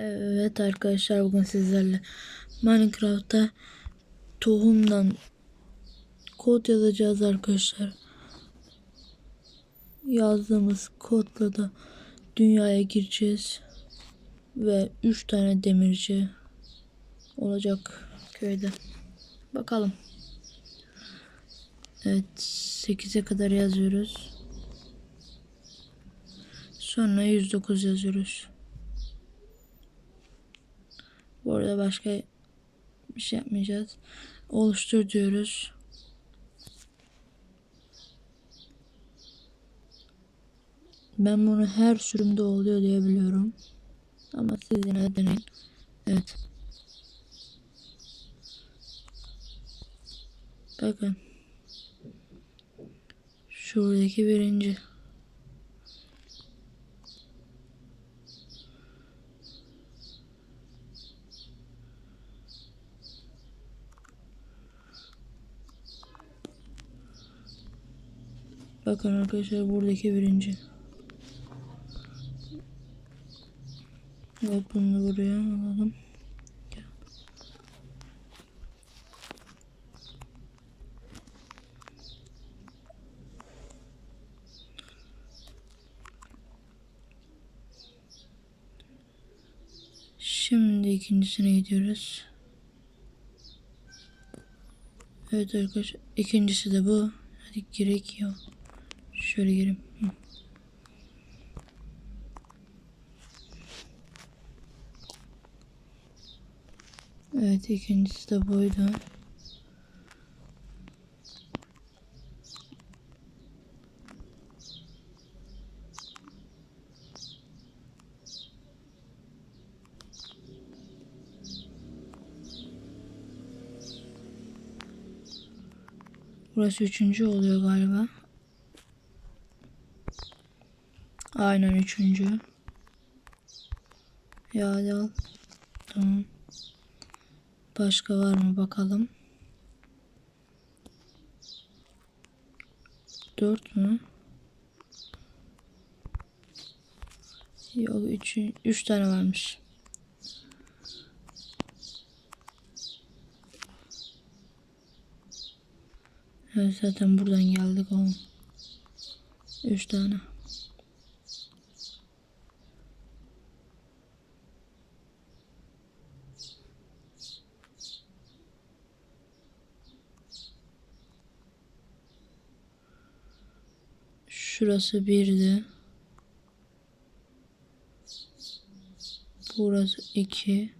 Evet arkadaşlar bugün sizlerle Minecraft'ta tohumdan kod yazacağız arkadaşlar. Yazdığımız kodla da dünyaya gireceğiz. Ve 3 tane demirci olacak köyde. Bakalım. Evet 8'e kadar yazıyoruz. Sonra 109 yazıyoruz. Bu arada başka bir şey yapmayacağız. Oluştur diyoruz. Ben bunu her sürümde oluyor diye biliyorum. Ama siz yine de deneyin. Evet. Bakın. Şuradaki birinci. Bakın arkadaşlar buradaki birinci. Evet bunu buraya alalım. Şimdi ikincisine gidiyoruz. Evet arkadaşlar ikincisi de bu. Hadi girek ya. Şöyle gireyim. Evet ikincisi de buydu. Burası üçüncü oluyor galiba. Aynen üçüncü. Ya al. Tamam. Başka var mı bakalım. Dört mü? Yok üç, üç tane varmış. Evet zaten buradan geldik oğlum. Üç tane. Şurası birdi. Burası iki.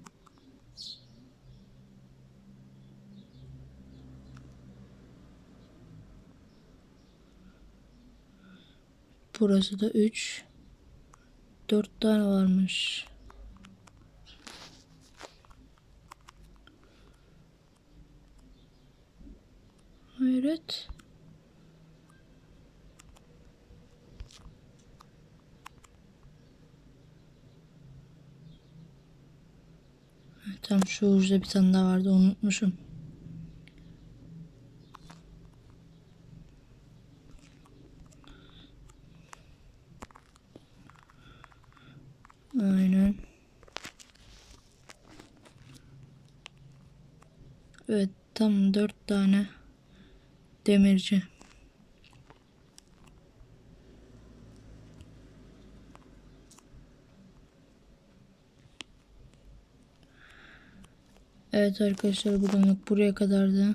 Burası da üç. Dört tane varmış. Hayret. Tam şu ucuda bir tane daha vardı unutmuşum. Aynen. Evet tam dört tane demirci. Evet arkadaşlar bugünlük buraya kadardı.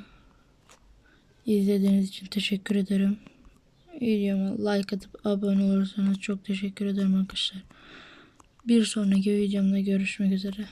İzlediğiniz için teşekkür ederim. Videoma like atıp abone olursanız çok teşekkür ederim arkadaşlar. Bir sonraki videomda görüşmek üzere.